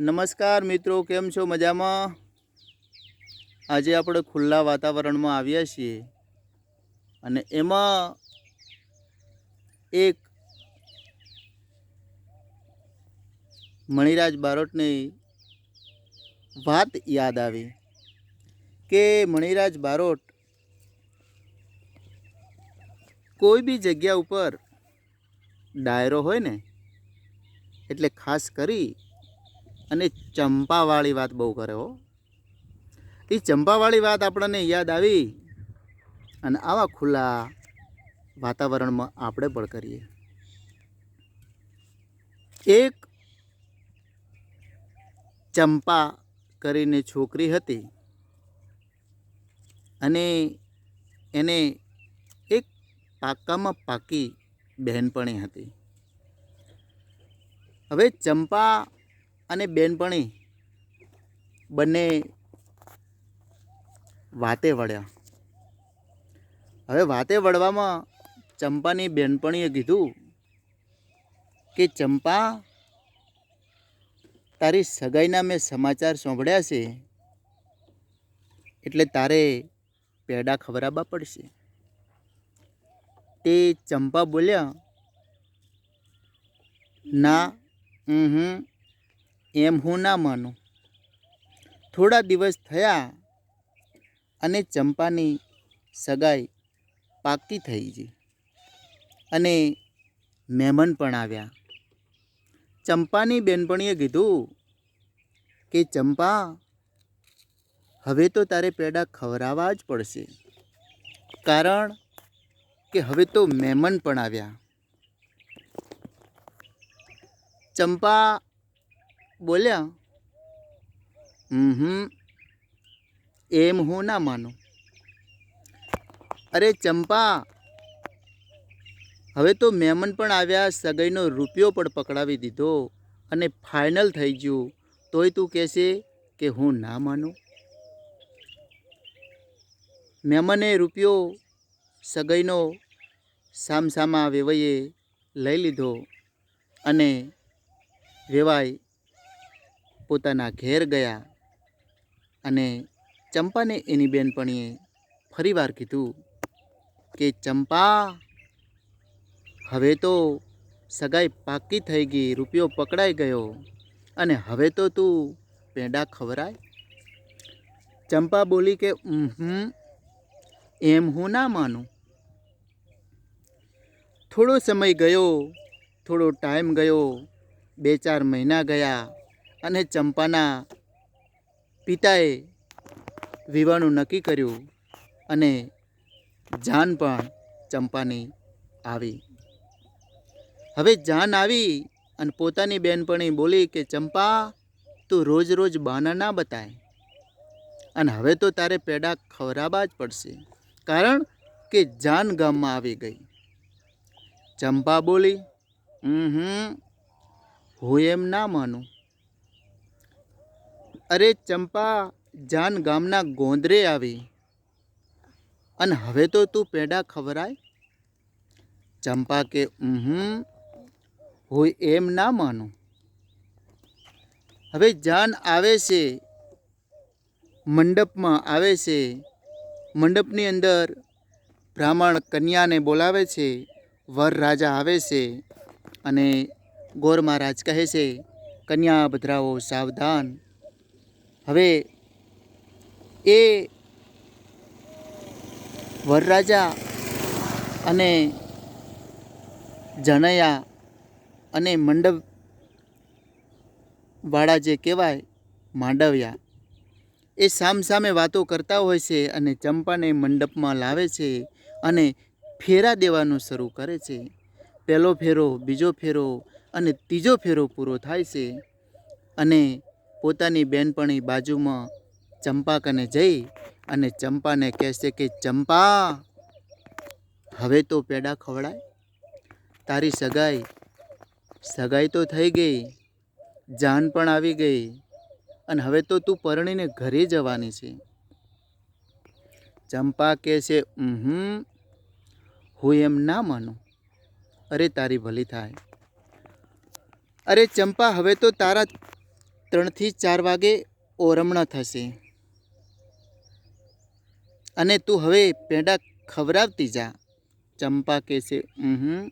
નમસ્કાર મિત્રો, કેમ છો મજામાં? આજે આપણે ખુલ્લા વાતાવરણમાં આવ્યા છીએ અને એમાં એક મણિરાજ બારોટની વાત યાદ આવી કે મણિરાજ બારોટ કોઈ બી જગ્યા ઉપર ડાયરો હોય ને, એટલે ખાસ કરી અને ચંપાવાળી વાત બહુ કરે હો. એ ચંપાવાળી વાત આપણને યાદ આવી અને આવા ખુલ્લા વાતાવરણમાં આપણે પણ કરીએ. એક ચંપા કરીને છોકરી હતી અને એને એક પાકામાં પાકી બહેનપણી હતી. હવે ચંપા અને બેનપણી બંને વાતે વળ્યા. હવે વાતે વળવામાં ચંપાની બેનપણીએ કીધું કે, ચંપા, તારી સગાઈના મેં સમાચાર સાંભળ્યા છે, એટલે તારે પેડા ખવડાવવા પડશે. તે ચંપા બોલ્યા, ના હમ એમ હું ના માનું. થોડા દિવસ થયા અને ચંપાની સગાઈ પાકી થઈ ગઈ અને મહેમાન પણ આવ્યા. ચંપાની બેનપણીએ કીધું કે, ચંપા, હવે તો તારે પેડા ખવડાવવા જ પડશે. કારણ કે હવે તો મહેમાન પણ આવ્યા. ચંપા બોલ્યા હમ એમ હું ના માનું. અરે ચંપા, હવે તો મહેમાન પણ આવ્યા, સગાઈનો રૂપિયો પણ પકડાવી દીધો અને ફાઇનલ થઈ ગયું. તોય તું કહેશે કે હું ના માનું? મહેમાને રૂપિયો સગાઈનો સામસામા વેવાઈએ લઈ લીધો અને વેવાઈ પોતાના ઘેર ગયા અને ચંપાને એની બેનપણીએ ફરીવાર કીધું કે, ચંપા, હવે તો સગાઈ પાકી થઈ ગઈ, રૂપિયો પકડાઈ ગયો અને હવે તો તું પેંડા ખવરાય? ચંપા બોલી કે હમ એમ હું ના માનું. થોડો સમય ગયો, થોડો ટાઈમ ગયો, બે ચાર મહિના ગયા અને ચંપાના પિતાએ વિવાહનું નક્કી કર્યું અને જાન પણ ચંપાની આવી. હવે જાન આવી અને પોતાની બેનપણી બોલી કે, ચંપા, તું રોજ રોજ બાના ના બતાય. અને હવે તો તારે પેડા ખવડાવવા જ પડશે. કારણ કે જાન ગામમાં આવી ગઈ. ચંપા બોલી હમ, હું એમ ના માનું. અરે ચંપા, જાન ગામના ગોંદરે આવી. અને હવે તો તું પેડા ખવરાય? ચંપા કે હમ હું એમ ના માનું. હવે જાન આવે છે. મંડપમાં આવે છે. મંડપની અંદર બ્રાહ્મણ કન્યાને બોલાવે છે. વર રાજા આવે છે અને ગોર મહારાજ કહે છે, કન્યા ભદ્રાઓ, સાવધાન. હવે એ વરરાજા અને જનૈયા અને મંડપ વાળા જે કહેવાય, માંડવ્યા, એ સામસામે વાતો કરતા હોય છે અને ચંપાને મંડપમાં લાવે છે અને ફેરા દેવાનું શરૂ કરે છે. પહેલો ફેરો, બીજો ફેરો અને ત્રીજો ફેરો પૂરો થાય છે અને પોતાની બેનપણી બાજુમાં ચંપાકને જઈ અને ચંપાને કહેશે કે, ચંપા, હવે તો પેડા ખવડાય. તારી સગાઈ સગાઈ તો થઈ ગઈ, જાન પણ આવી ગઈ, અને હવે તો તું પરણીને ઘરે જવાની છે. ચંપા કહે છે હમ હું એમ ના માનું. અરે તારી ભલી થાય. અરે ચંપા, હવે તો તારા ત્રણથી ચાર વાગે ઓરમણા થશે. અને તું હવે પેંડા ખવડાવતી જા. ચંપા કહેશે હમ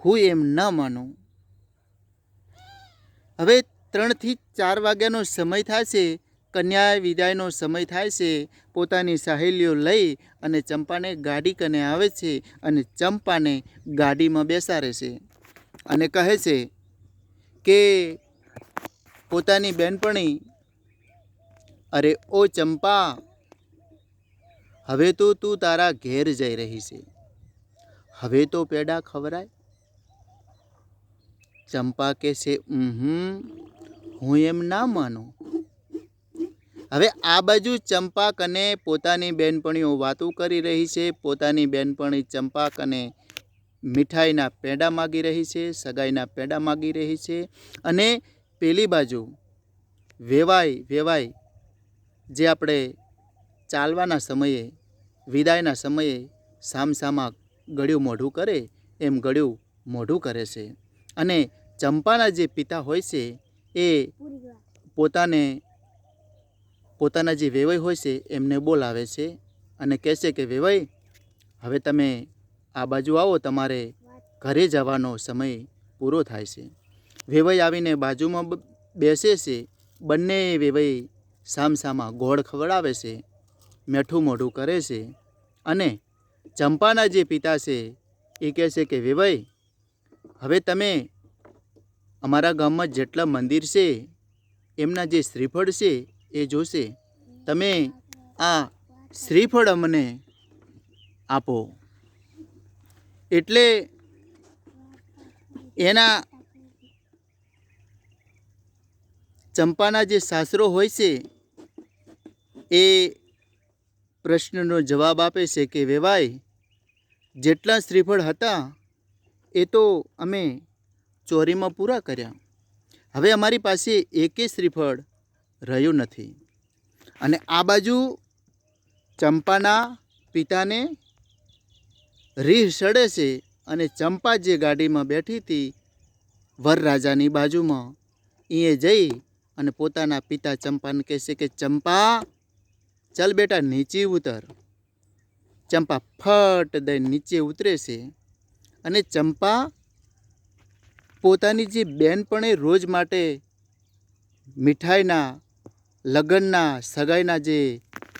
હું એમ ન માનું. હવે ત્રણથી ચાર વાગ્યાનો સમય થશે કન્યા વિદાયનો સમય થાય છે પોતાની સહેલીઓ લઈ અને ચંપાને ગાડી કને આવે છે અને ચંપાને ગાડીમાં બેસાડે છે અને કહે છે કે પોતાની બેનપણી. અરે ઓ ચંપા, હવે તો તું તારા ઘેર જઈ રહી છે. હવે તો પેડા ખવરાય. ચંપા કે છે હું એમ ના માનું. હવે આ બાજુ ચંપા કને પોતાની બેનપણીઓ વાતો કરી રહી છે. પોતાની બેનપણી ચંપા કને મીઠાઈના પેંડા માગી રહી છે, સગાઈના પેંડા માગી રહી છે અને પેલી બાજુ વેવાય વેવાય જે આપણે ચાલવાના સમયે, વિદાયના સમયે સામસામા ગળ્યું મોઢું કરે, એમ ગળ્યું મોઢું કરે છે. અને ચંપાના જે પિતા હોય છે, એ પોતાને, પોતાના જે વેવાઈ હોય છે, એમને બોલાવે છે અને કહેશે કે, વેવાઈ, હવે તમે આ બાજુ આવો, તમારે ઘરે જવાનો સમય પૂરો થાય છે. વેવાઈ આવીને બાજુમાં બેસે છે. બંને વેવાઈ સામસામા ગોળ ખવડાવે છે, મેઠું મોઢું કરે છે અને ચંપાના જે પિતા છે એ કહે છે કે, વેવાઈ, હવે તમે અમારા ગામમાં જેટલા મંદિર છે, એમના જે શ્રીફળ છે એ જોશે. તમે આ શ્રીફળ અમને આપો. એટલે એના ચંપાના જે સાસરો હોય છે, એ પ્રશ્નનો જવાબ આપે છે કે વેવાય, જેટલા શ્રીફળ હતા, એ તો અમે ચોરીમાં પૂરા કર્યા. હવે અમારી પાસે એકે શ્રીફળ રહ્યું નથી. અને આ બાજુ ચંપાના પિતાને રીહ સડે છે અને ચંપા જે ગાડીમાં બેઠી હતી, વરરાજાની બાજુમાં એ જઈ અને પોતાના પિતા ચંપાને કહેશે કે, ચંપા, ચાલ બેટા, નીચે ઉતર. ચંપા ફટ દઈ નીચે ઉતરે છે અને ચંપા પોતાની જે બેનપણે રોજ માટે મીઠાઈના, લગ્નના, સગાઈના જે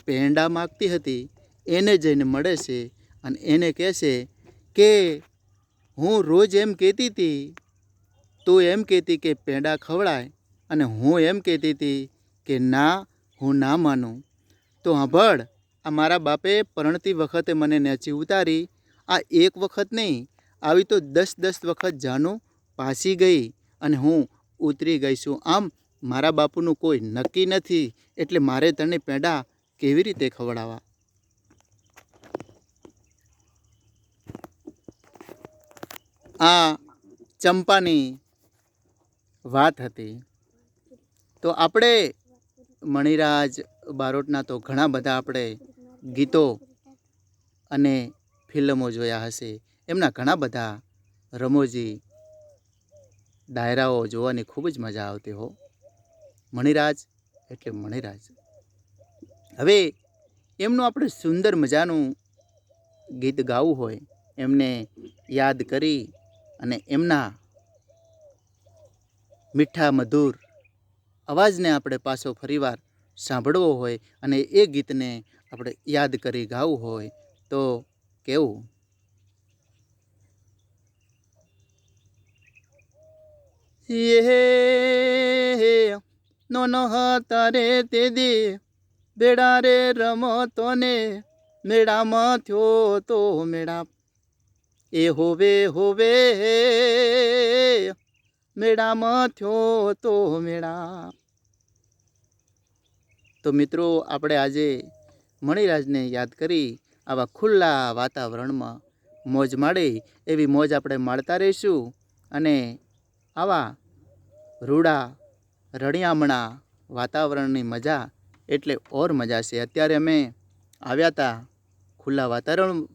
પેંડા માગતી હતી, એને જઈને મળે છે અને એને કહે છે કે, હું રોજ એમ કહેતી હતી તું એમ કહેતી કે, પેંડા ખવડાય. અને હું એમ કહેતી હતી કે, ના, હું ના માનું. તો સાંભળ આ મારા બાપે પરણતી વખતે મને નેચી ઉતારી. આ એક વખત નહીં, આવી તો દસ દસ વખત જાનું પાસી ગઈ અને હું ઉતરી ગઈ છું. આમ મારા બાપુનું કોઈ નક્કી નથી, એટલે મારે તને પેંડા કેવી રીતે ખવડાવવા? આ ચંપાની વાત હતી. તો આપણે મણિરાજ બારોટના તો ઘણા બધા આપણે ગીતો અને ફિલ્મો જોયા હશે. એમના ઘણા બધા રમોજી ડાયરાઓ જોવાની ખૂબ જ મજા આવતી હો. મણિરાજ એટલે મણિરાજ. હવે એમનું આપણે સુંદર મજાનું ગીત ગાવું હોય, એમને યાદ કરી અને એમના મીઠા મધુર અવાજને આપણે પાછો ફરીવાર સાંભળવો હોય અને એ ગીતને આપણે યાદ કરી ગાવું હોય તો કેવું? યે નોનો હતા રે તે દે, બેડા રે રમતો ને, મેળામાં થયો તો મેળા. એ હોવે હોવે મેળામાં થયો તો મેળા. તો મિત્રો, આપણે આજે મણિરાજને યાદ કરી આવા ખુલ્લા વાતાવરણમાં મોજ માડે એવી મોજ આપણે માણતા રહીશું અને આવા રૂડા, રણિયામણા વાતાવરણની મજા એટલે ઓર મજા છે. અત્યારે અમે આવ્યા હતા ખુલ્લા વાતાવરણ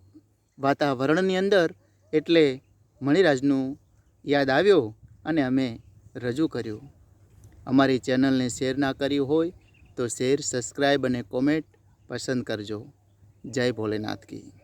વાતાવરણની અંદર એટલે મણિરાજનું યાદ આવ્યો. અને અમે રજૂ કર્યું. અમારી ચેનલને શેર ના કરી હોય તો શેર સબસ્ક્રાઈબ અને કોમેન્ટ પસંદ કરજો. જય ભોલેનાથ કી.